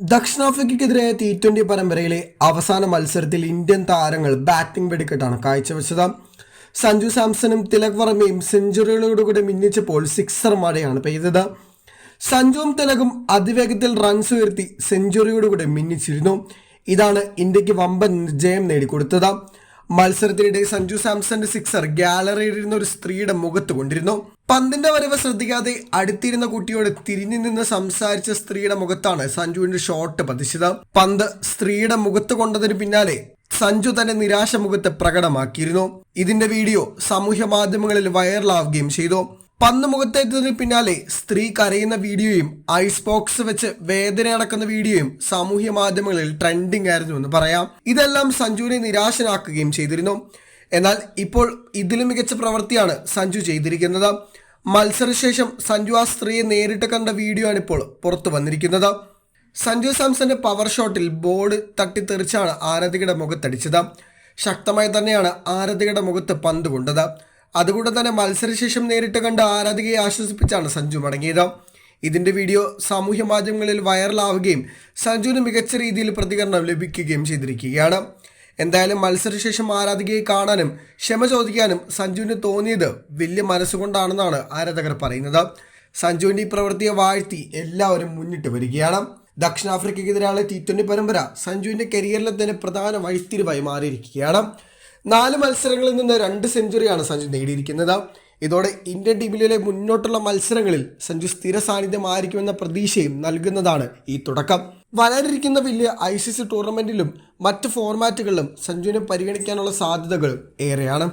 ദക്ഷിണാഫ്രിക്കയ്ക്കെതിരായ T twenty പരമ്പരയിലെ അവസാന മത്സരത്തിൽ ഇന്ത്യൻ താരങ്ങൾ ബാറ്റിംഗ് വെടിക്കെട്ടാണ് കാഴ്ചവെച്ചത്. സഞ്ജു സാംസണും തിലക് വർമ്മയും സെഞ്ചുറികളോടുകൂടി മിന്നിച്ചപ്പോൾ സിക്സർ മഴയാണ് പെയ്തത്. സഞ്ജുവും തിലകും അതിവേഗത്തിൽ റൺസ് ഉയർത്തി സെഞ്ചുറിയോടുകൂടി മിന്നിച്ചിരുന്നു. ഇതാണ് ഇന്ത്യയ്ക്ക് വമ്പൻ ജയം നേടിക്കൊടുത്തത്. മത്സരത്തിനിടെ സഞ്ജു സാംസന്റെ സിക്സർ ഗാലറിയിലിരുന്ന ഒരു സ്ത്രീയുടെ മുഖത്ത് കൊണ്ടിരുന്നു. പന്തിന്റെ വരവ് ശ്രദ്ധിക്കാതെ അടുത്തിരുന്ന കുട്ടിയോട് തിരിഞ്ഞു നിന്ന് സംസാരിച്ച സ്ത്രീയുടെ മുഖത്താണ് സഞ്ജുവിന്റെ ഷോട്ട് പതിച്ചത്. പന്ത് സ്ത്രീയുടെ മുഖത്ത് കൊണ്ടതിന് പിന്നാലെ സഞ്ജു തന്റെ നിരാശ മുഖത്ത് പ്രകടമാക്കിയിരുന്നു. ഇതിന്റെ വീഡിയോ സാമൂഹ്യ മാധ്യമങ്ങളിൽ വൈറലാവുകയും ചെയ്തു. പന്ത് മുഖത്തേറ്റതിന് പിന്നാലെ സ്ത്രീ കരയുന്ന വീഡിയോയും ഐസ് ബോക്സ് വെച്ച് വേദന അടക്കുന്ന വീഡിയോയും സാമൂഹ്യ മാധ്യമങ്ങളിൽ ട്രെൻഡിംഗ് ആയിരുന്നു എന്ന് പറയാം. ഇതെല്ലാം സഞ്ജുവിനെ നിരാശനാക്കുകയും ചെയ്തിരുന്നു. എന്നാൽ ഇപ്പോൾ ഇതിലും മികച്ച പ്രവൃത്തിയാണ് സഞ്ജു ചെയ്തിരിക്കുന്നത്. മത്സരശേഷം സഞ്ജു ആ സ്ത്രീയെ നേരിട്ട് കണ്ട വീഡിയോ ആണ് ഇപ്പോൾ പുറത്തു വന്നിരിക്കുന്നത്. സഞ്ജു സാംസന്റെ പവർ ഷോട്ടിൽ ബോർഡ് തട്ടിത്തെറിച്ചാണ് ആരാധികയുടെ മുഖത്തടിച്ചത്. ശക്തമായി തന്നെയാണ് ആരാധികയുടെ മുഖത്ത് പന്ത് കൊണ്ടത്. അതുകൊണ്ട് തന്നെ മത്സരശേഷം നേരിട്ട് കണ്ട് ആരാധകയെ ആശ്വസിപ്പിച്ചാണ് സഞ്ജു മടങ്ങിയത്. ഇതിന്റെ വീഡിയോ സാമൂഹ്യ മാധ്യമങ്ങളിൽ വൈറലാവുകയും സഞ്ജുവിന് മികച്ച രീതിയിൽ പ്രതികരണം ലഭിക്കുകയും ചെയ്തിരിക്കുകയാണ്. എന്തായാലും മത്സരശേഷം ആരാധകയെ കാണാനും ക്ഷമ ചോദിക്കാനും സഞ്ജുവിന് തോന്നിയത് വലിയ മനസ്സുകൊണ്ടാണെന്നാണ് ആരാധകർ പറയുന്നത്. സഞ്ജുവിന്റെ ഈ പ്രവൃത്തിയെ വാഴ്ത്തി എല്ലാവരും മുന്നിട്ട് വരികയാണ്. ദക്ഷിണാഫ്രിക്കയ്ക്കെതിരായ ടി ട്വന്റി പരമ്പര സഞ്ജുവിന്റെ കരിയറിലെ തന്നെ പ്രധാന വഴിത്തിരിവായി മാറിയിരിക്കുകയാണ്. നാല് മത്സരങ്ങളിൽ നിന്ന് രണ്ട് സെഞ്ചുറിയാണ് സഞ്ജു നേടിയിരിക്കുന്നത്. ഇതോടെ ഇന്ത്യൻ ടീമിലെ മുന്നോട്ടുള്ള മത്സരങ്ങളിൽ സഞ്ജു സ്ഥിര സാന്നിധ്യമായിരിക്കുമെന്ന പ്രതീക്ഷയും നൽകുന്നതാണ് ഈ തുടക്കം. വരാനിരിക്കുന്ന വലിയ ഐ സി സി ടൂർണമെന്റിലും മറ്റ് ഫോർമാറ്റുകളിലും സഞ്ജുവിനെ പരിഗണിക്കാനുള്ള സാധ്യതകളും ഏറെയാണ്.